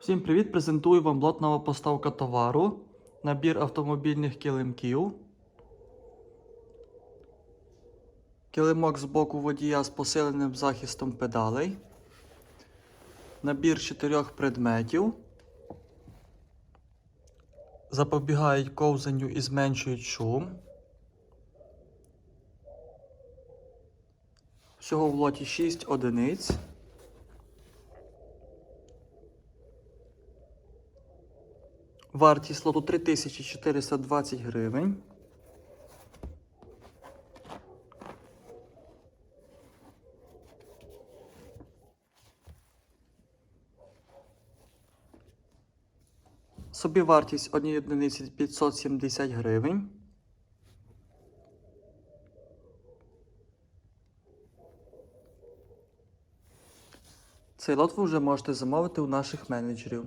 Всім привіт! Презентую вам лот нова поставка товару. Набір автомобільних килимків. Килимок з боку водія з посиленим захистом педалей. Набір чотирьох предметів. Запобігають ковзанню і зменшують шум. Всього в лоті 6 одиниць. Вартість лоту 3420 гривень. Собівартість однієї одиниці 570 гривень. Цей лот ви вже можете замовити у наших менеджерів.